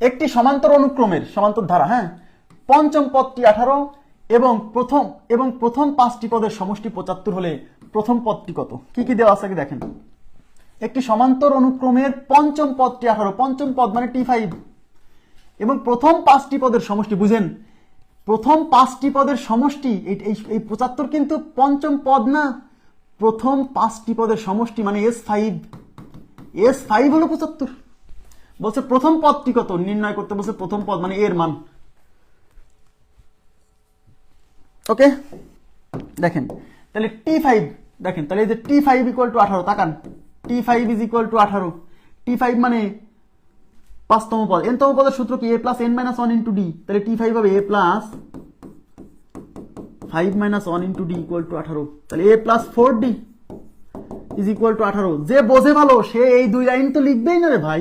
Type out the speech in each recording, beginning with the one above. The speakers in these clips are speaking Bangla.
একটি সমান্তর অনুক্রমের সমান্তর ধারা হ্যাঁ? পঞ্চম পদটি আঠারো এবং প্রথম এবং প্রথম পাঁচটি পদের সমষ্টি পঁচাত্তর হলে প্রথম পদটি কত? কি কি দেওয়া আছে দেখেন। একটি সমান্তর অনুক্রমের পঞ্চম পদটি আঠারো, পঞ্চম পদ মানে টি ফাইভ। এবং প্রথম পাঁচটি পদের সমষ্টি, বুঝেন? প্রথম পাঁচটি পদের সমষ্টি এই পঁচাত্তর কিন্তু পঞ্চম পদ না। প্রথম পাঁচটি পদের সমষ্টি মানে এস ফাইভ। এস ফাইভ হলো পঁচাত্তর। বলছে প্রথম পদটি কত? নির্ণয় করতে বলছে প্রথম পদ মানে এর মান। ওকে? দেখেন, তাহলে টি ফাইভ দেখেন, তাহলে এই যে টি ফাইভ ইকুয়াল টু আঠারো, তাকান। T five is equal to আঠারো। টি ফাইভ মানে পাঁচতম পদ। এনতম পদের সূত্র কি? A plus N minus one into D তাহলে টি ফাইভ হবে A plus five minus one into D equal to আঠারো। তাহলে A plus four D is equal to আঠারো। যে বোঝে ভালো, সে এই দুই লাইন তো লিখবেই না রে ভাই।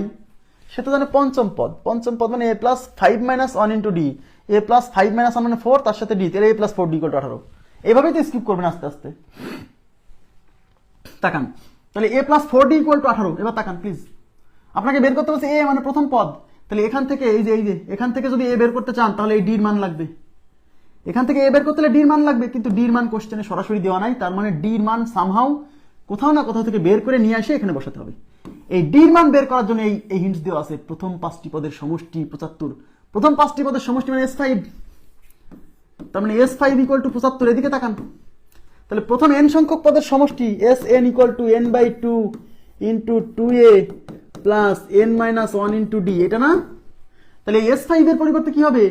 সে তো জানে পঞ্চম পদ। পঞ্চম পদ মানে A plus five minus one into D A plus five minus one মানে ফোর তার সাথে ডি তাহলে A plus four D equal আঠারো। এভাবেই তো স্কিপ করবেন আস্তে আস্তে। তাকান। তাহলে A plus four D equal to আঠারো। এবার তাকান প্লিজ আপনাকে বের করতে বলছে এ মানে প্রথম পদ। তাহলে এখান থেকে, এই যে এই যে, এখান থেকে যদি এ বের করতে চান, তাহলে এই ডির মান লাগবে। এখান থেকে এ বের করতে হলে ডির মান লাগবে, কিন্তু ডির মান কোশ্চেনে সরাসরি দেওয়া নাই। তার মানে ডির মান সামহাও কোথাও না কোথাও থেকে বের করে নিয়ে এসে এখানে বসাতে হবে। এই ডির মান বের করার জন্য এই এই হিন্টস দেওয়া আছে। প্রথম পাঁচটি পদের সমষ্টি পঁচাত্তর। প্রথম পাঁচটি পদের সমষ্টি মানে এস ফাইভ তার মানে এস ফাইভ ইকুয়াল টু পঁচাত্তর, এদিকে তাকান। তাহলে প্রথম এন সংখ্যক পদের সমষ্টি S N equal to N by two into two A plus N minus one into D এটা না? তাহলে এস ফাইভ এর পরিবর্তে কি হবে?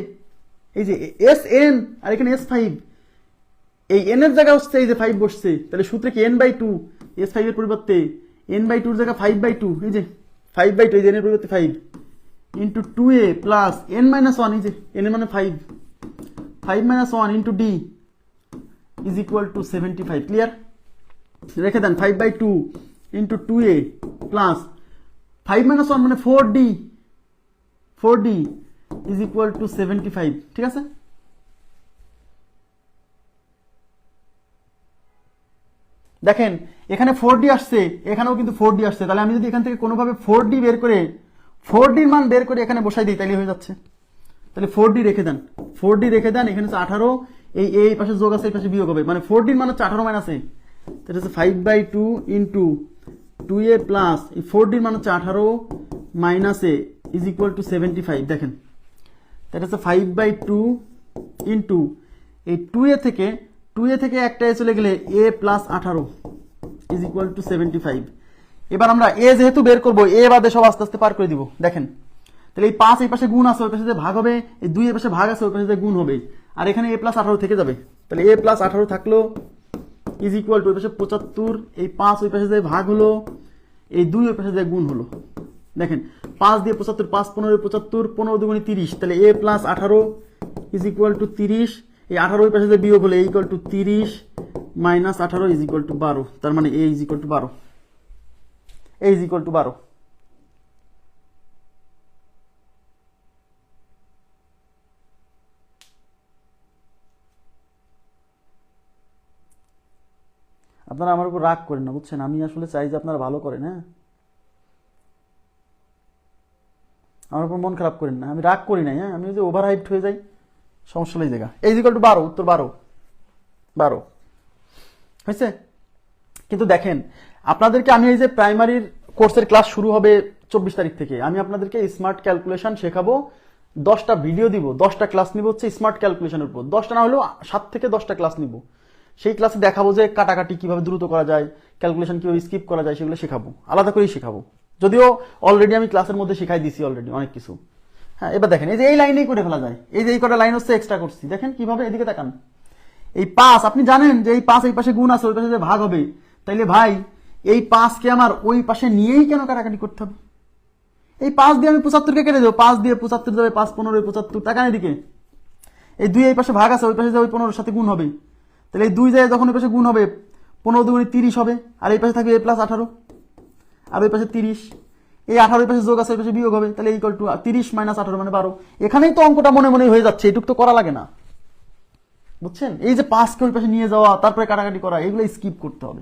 এই যে এস এন আর এখানে এস ফাইভ এই এন এর জায়গায় হচ্ছে এই যে ফাইভ বসছে। তাহলে সূত্রে কি N by two S five এর পরিবর্তে এন বাই টুর জায়গায় ফাইভ বাই টু এই যে ফাইভ বাই টু এই যে এন এর পরিবর্তে five into two A plus N minus one এই যে এন এর মানে five five minus one into D is equal to seventy five clear রেখে দেন five by two into two A plus five minus one মানে four D four D is equal to seventy five ঠিক আছে? দেখেন, এখানে ফোর ডি আসছে, এখানেও কিন্তু ফোর ডি আসছে। তাহলে আমি যদি এখান থেকে কোনোভাবে ফোর ডি বের করে ফোর ডির মান বের করে এখানে বসাই দিই, তাহলে হয়ে যাচ্ছে। তাহলে ফোর ডি রেখে দেন। ফোর ডি রেখে দেন, এখানে হচ্ছে আঠারো, এই এই পাশে যোগ আছে, এই পাশে বিয়োগ হবে। মানে ফোর ডির মান হচ্ছে আঠারো মাইনাস এ তাহলে হচ্ছে five by two into two A plus এই ফোর ডির মান হচ্ছে আঠারো minus A is equal to seventy five দেখেন দ্যাট হচ্ছে ফাইভ বাই টু ইন্টু এই টু এ থেকে টু এ থেকে একটা এ চলে গেলে এ প্লাস আঠারো is equal to seventy five এবার আমরা এ যেহেতু বের করব এ বাদে সব আস্তে আস্তে পার করে দিব। দেখেন, তাহলে এই পাঁচ এই পাশে গুণ আছে, ওই পাশে ভাগ হবে, এই দুই এর পাশে ভাগ আছে, ওই পাশে গুণ হবে। আর এখানে এ প্লাস আঠারো থেকে যাবে। তাহলে এ প্লাস আঠারো থাকল ইজ ইকুয়াল টু ওই পাশে পঁচাত্তর, এই পাঁচ ওই পাশে যে ভাগ হলো, এই দুই ওই পাশে যে গুণ হলো। দেখেন, পাঁচ দিয়ে পঁচাত্তর, পাঁচ পনেরো পঁচাত্তর, পনেরো দুগুণে তিরিশ, তাহলে এ প্লাস আঠারো ইজ ইকুয়াল টু তিরিশ এই আঠারো ওই পাশে যে বিয়োগ হলো ইকুয়াল টু তিরিশ মাইনাস আঠারো ইজ ইকুয়াল টু বারো। তার মানে এ ইজ ইকুয়াল টু বারো। এ ইজ ইকুয়াল টু বারো। আপনারা আমার উপর রাগ করেন না, বুঝছেন? আমি আসলে চাই যে আপনারা ভালো করেন হ্যাঁ? আমার উপর মন খারাপ করেন না। আমি রাগ করি নাই হ্যাঁ? আমি যে ওভার হাইট হয়ে যাই। সমস্যা নেই জায়গা। এই জিকাল টু বারো, উত্তর বারো। বারো। হয়েছে? কিন্তু দেখেন, আপনাদেরকে আমি এই যে প্রাইমারির কোর্সের ক্লাস শুরু হবে চব্বিশ তারিখ থেকে, আমি আপনাদেরকে স্মার্ট ক্যালকুলেশন শেখাবো, দশটা ভিডিও দিব, দশটা ক্লাস নিব হচ্ছে স্মার্ট ক্যালকুলেশনের উপর। দশটা না হলেও সাত থেকে দশটা ক্লাস নিব। সেই ক্লাসে দেখাবো যে কাটাকাটি কীভাবে দ্রুত করা যায় ক্যালকুলেশন কীভাবে স্কিপ করা যায়, সেগুলো শেখাবো। আলাদা করেই শেখাবো। যদিও অলরেডি আমি ক্লাসের মধ্যে শেখাই দিছি অলরেডি অনেক কিছু। হ্যাঁ এবার দেখেন, এই যে এই লাইনেই করে ফেলা যায়। এই যে এই কটা লাইন হচ্ছে এক্সট্রা করছি। দেখেন কীভাবে এদিকে তাকান। এই পাঁচ, আপনি জানেন যে এই পাঁচ এই পাশে গুণ আছে, ওই পাশে যে ভাগ হবে। তাইলে ভাই, এই পাঁচকে আমার ওই পাশে নিয়েই কেন কাটাকাটি করতে হবে? এই পাঁচ দিয়ে আমি পঁচাত্তরকে কেটে দেবো। পাঁচ দিয়ে পঁচাত্তর যাবে পাঁচ পনেরো, পঁচাত্তর। টাকা এদিকে। এই দুই এই পাশে ভাগ আছে, ওই পাশে যে ওই পনেরোর সাথে গুণ হবে। তাহলে এই দুই যায় যখন ওই পাশে গুণ হবে, পনেরো দুগুণে তিরিশ হবে। আর এই পাশে থাকবে এ প্লাস আঠারো। আর ওই পাশে তিরিশ। এই আঠারো পাশে যোগ আছে পাশে বিয়োগ হবে, তাহলে ইকুয়াল টু তিরিশ মাইনাস আঠারো মানে বারো। এখানেই তো অঙ্কটা মনে মনে হয়ে যাচ্ছে, এটুক তো করা লাগে না। বুঝছেন? এই যে পাঁচকে ওই পাশে নিয়ে যাওয়া, তারপরে কাটাকাটি করা, এগুলো স্কিপ করতে হবে।